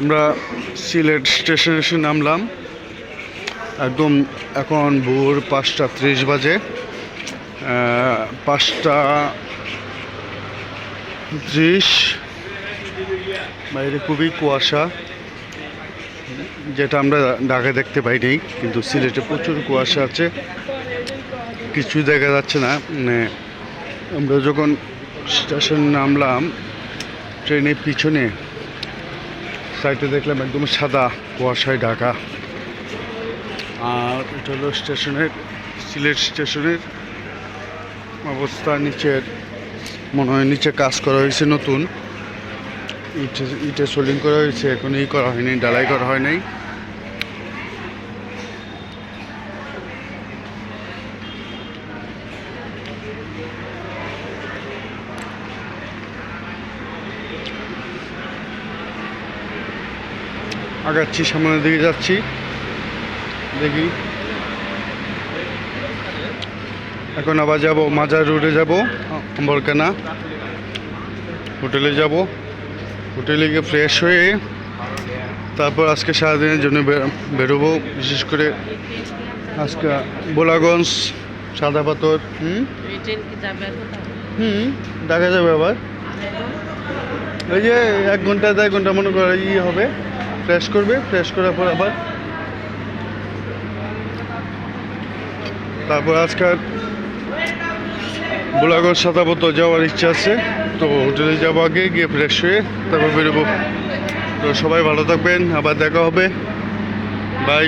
আমরা সিলেট স্টেশনে এসে নামলাম। একদম এখন ভোর পাঁচটা ত্রিশ বাজে। পাঁচটা ত্রিশ। বাইরে খুবই কুয়াশা, যেটা আমরা ঢাকায় দেখতে পাইনি, কিন্তু সিলেটে প্রচুর কুয়াশা আছে। কিছু দেখা যাচ্ছে না মানে আমরা যখন স্টেশন নামলাম, ট্রেনের পিছনে সাইডে দেখলাম একদম সাদা কুয়াশায় ঢাকা। আর এটা হলো স্টেশনের, সিলেট স্টেশনের অবস্থা, নিচের, মনে হয় নিচে কাজ করা হয়েছে নতুন। ইটে ইটে সোলিং করা হয়েছে, এখন ই করা হয়নি ডালাই করা হয় নাই। আগাচ্ছি সামনের দিকে যাচ্ছি। দেখি। এখন আবার যাব মাজার রোডে যাব আম্বরকানা হোটেলে যাব। হোটেলে গিয়ে ফ্রেশ হয়ে তারপর আজকে সারাদিনের জন্য বেরোবো বিশেষ করে আজকে বোলাগঞ্জ সাদা পাথর হুম? হুম দেখা যাবে আবার। ওই যে এক ঘণ্টা দেড় ঘণ্টা মনে করো ই হবে। ফ্রেশ করবে ফ্রেশ করার পর আবার তারপর আজকাল বোলাগঞ্জ সাতাবত যাওয়ার ইচ্ছা আছে। তো হোটেলে যাব আগে, গিয়ে ফ্রেশ হয়ে তারপর বেরোবো। তো সবাই ভালো থাকবেন, আবার দেখা হবে। বাই